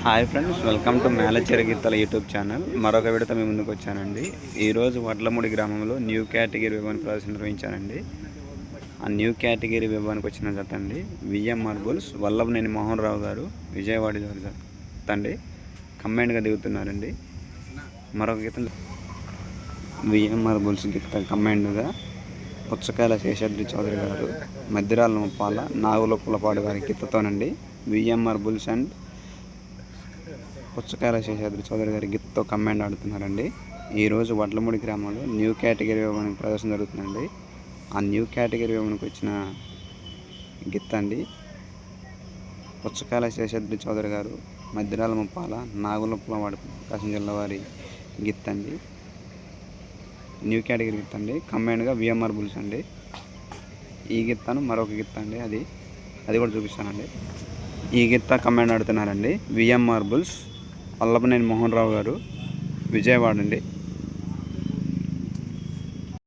Hi friends welcome to Melachera Geethala YouTube channel. మరొక విడత మీ ముందుకు వచ్చానండి. ఈరోజు వడ్లముడి గ్రామంలో న్యూ కేటగిరీ విభాగం ప్రదర్శన నిర్వహించానండి. ఆ న్యూ కేటగిరీ విభాగానికి వచ్చిన జత అండి. మార్బుల్స్ వల్లభనేని మోహన్ రావు గారు విజయవాడ గారి జత అండి దిగుతున్నారండి. మరొక గీతం విఎం మార్బుల్స్ గీత కమ్మైండ్గా పుచ్చకాయల శేషాద్రి చౌదరి గారు మధ్యరాల ముప్పాల నాగుల పులపాడు గారి గీతతోనండి. VMR bulls and Puchakayala Seshadri Chowdary గారి గిత్తో కమాండ్ ఆడుతున్నారండి. ఈరోజు వడ్లమూడి గ్రామంలో న్యూ కేటగిరీ విభాగానికి ప్రదర్శన జరుగుతుందండి. ఆ న్యూ కేటగిరీ విభాగానికి వచ్చిన గిత్త అండి పుచ్చకాయల శేషాద్రి చౌదరి గారు మధ్యరాల ముప్పాల నాగుల పులపాడు ప్రకాశం జిల్లా వారి గిత్తండి. న్యూ కేటగిరీ గిత్త అండి కంబైన్డ్గా విఎంఆర్ బుల్స్ అండి. ఈ గిత్తను మరొక గిత్త అండి అది. అది కూడా చూపిస్తానండి. ఈ గిత్త కమాండ్ ఆడుతున్నారండి. విఎంఆర్ బుల్స్ అల్లపనేని మోహన్ రావు గారు విజయవాడ అండి